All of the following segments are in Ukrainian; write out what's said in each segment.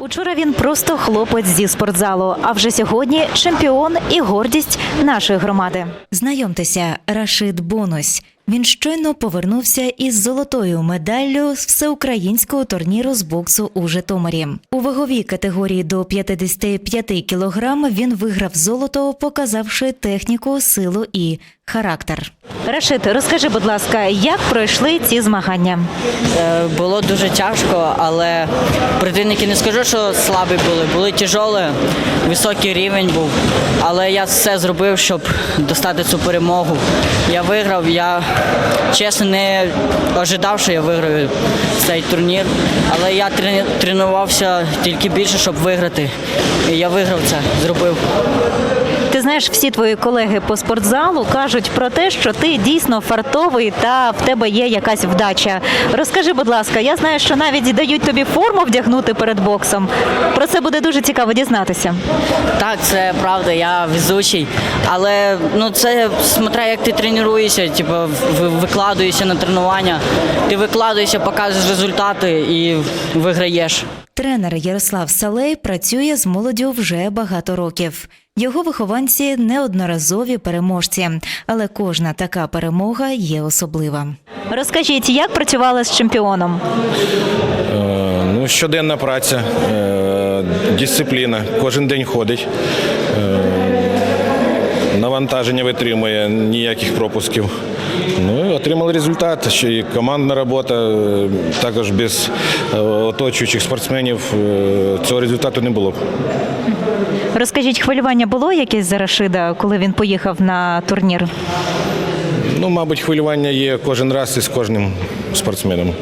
Учора він просто хлопець зі спортзалу, а вже сьогодні чемпіон і гордість нашої громади. Знайомтеся, Рашид Бонус. Він щойно повернувся із золотою медаллю з всеукраїнського турніру з боксу у Житомирі. У ваговій категорії до 55 кілограм він виграв золото, показавши техніку, силу і характер. Рашид, розкажи, будь ласка, як пройшли ці змагання? Е, Було дуже тяжко, але противники не скажу, що слабі були. Були тяжолі, високий рівень був. Але я все зробив, щоб достати цю перемогу. Я виграв. Я чесно не ожидав, що я виграю цей турнір. Але я тренувався тільки більше, щоб виграти. І я виграв це, зробив. Ти знаєш, всі твої колеги по спортзалу кажуть про те, що ти дійсно фартовий та в тебе є якась вдача. Розкажи, будь ласка, я знаю, що навіть дають тобі форму вдягнути перед боксом. Про це буде дуже цікаво дізнатися. Так, це правда, я везучий. Але ну це смотря як ти тренуєшся, типу, ви- викладуєшся на тренування, ти викладуєшся, показуєш результати і виграєш. Тренер Ярослав Салей працює з молоддю вже багато років. Його вихованці неодноразові переможці, але кожна така перемога є особлива. Розкажіть, як працювали з чемпіоном? Е, Ну, щоденна праця, е, дисципліна, кожен день ходить. е, Навантаження витримує, ніяких пропусків. Ну і отримали результат. Ще й командна робота, е, також без е, оточуючих спортсменів е, цього результату не було. Розкажіть, хвилювання було якесь за Рашида, коли він поїхав на турнір? Ну, мабуть, хвилювання є кожен раз із кожним спортсменом.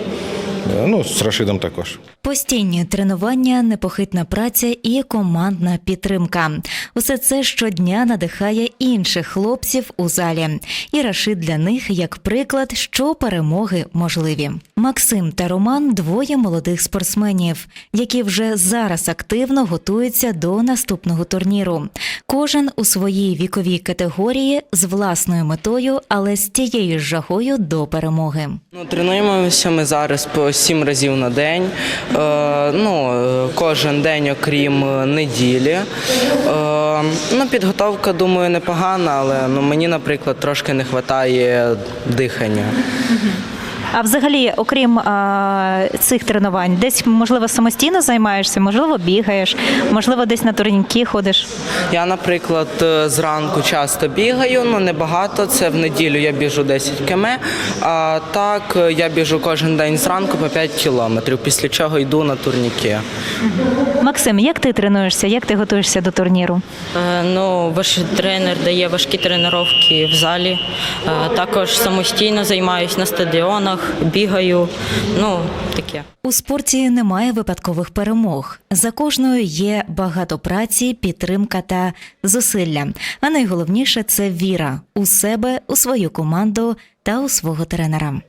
Е, Ну, з Рашидом також. Постійні тренування, непохитна праця і командна підтримка. Усе це щодня надихає інших хлопців у залі. І Рашид для них як приклад, що перемоги можливі. Максим та Роман двоє молодих спортсменів, які вже зараз активно готуються до наступного турніру. Кожен у своїй віковій категорії з власною метою, але з тією ж жагою до перемоги. Ну, тренуємося ми зараз по сім разів на день. Е, ну, кожен день, окрім е, неділі. Е, ну, підготовка, думаю, непогана, але ну, мені, наприклад, трошки не вистачає дихання. А взагалі, окрім а, цих тренувань, десь можливо самостійно займаєшся, можливо, бігаєш, можливо, десь на турніки ходиш. Я, наприклад, е, зранку часто бігаю, ну небагато. Це в неділю я біжу 10 км. А так е, я біжу кожен день зранку по 5 кілометрів, після чого йду на турніки. Максим, як ти тренуєшся? Як ти готуєшся до турніру? Е, Ну, ваш тренер дає важкі тренування в залі. Е, Також самостійно займаюся на стадіонах, бігаю. Ну, таке. У спорті немає випадкових перемог. За кожною є багато праці, підтримка та зусилля. А найголовніше це віра у себе, у свою команду та у свого тренера.